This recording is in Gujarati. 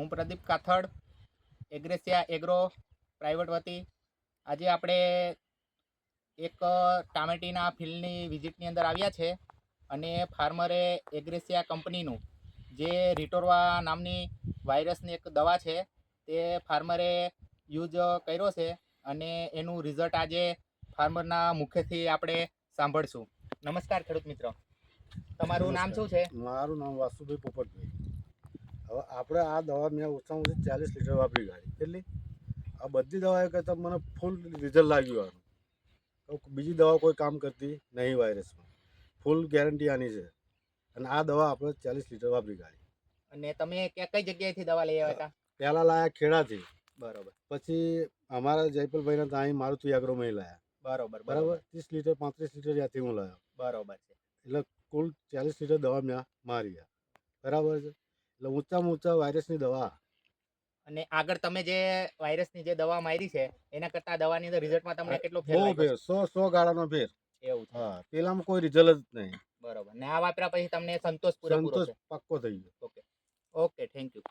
હું Pradeep Kathad Agresia agro private વતી. આજે આપણે એક ટામેટીના ફિલ્ડની વિઝિટની અંદર આવ્યા છે અને ફાર્મરે એગ્રેસિયા કંપનીનું જે રિટોરવા નામની વાયરસની એક દવા છે તે ફાર્મરે યુઝ કર્યો છે અને એનું રિઝલ્ટ આજે ફાર્મરના મુખેથી આપણે સાંભળશું. નમસ્કાર ખેડૂત મિત્રો. તમારું નામ શું છે? મારું નામ વાસુભાઈ પોપટભાઈ. હવે આપણે આ દવા મેં ઓછામાં ઓછી ચાલીસ લીટર વાપરી ગાડી. કેટલી? આ બધી દવાઓ કરતાં મને ફૂલ રિઝલ્ટ લાગ્યું આનું. બીજી દવા કોઈ કામ કરતી નહીં વાયરસમાં ફૂલ ગેરંટી આની છે. અને આ દવા આપણે ચાલીસ લીટર વાપરી ગાડી. અને તમે ક્યાં કઈ જગ્યાએથી દવા લઈ આવ્યા હતા? પહેલાં લાયા ખેડાથી. બરાબર. પછી અમારા જયપલભાઈના ત્યાં મારુતિ એગ્રોમાં લાયા. બરાબર બરાબર. બરોબર? ત્રીસ લીટર પાંત્રીસ લીટર ત્યાંથી હું લાવ્યો બરાબર છે. એટલે કુલ ચાલીસ લીટર દવા મેં મારી ગયા બરાબર છે? એટલે ઊંચામાં ઊંચા વાયરસની દવા. અને આગળ તમે જે વાયરસની જે દવા મારી છે એના કરતા દવાની અંદર રિઝલ્ટમાં તમને કેટલો ફેર બહુ ફેર સો સો ગાળાનો ફેર. એવું હા પેલામાં કોઈ રિઝલ્ટ જ નહીં. બરોબર. ને આ વાપર્યા પછી તમને સંતોષ પૂરો સંતોષ પક્કો થઈ ગયો. ઓકે. Okay thank you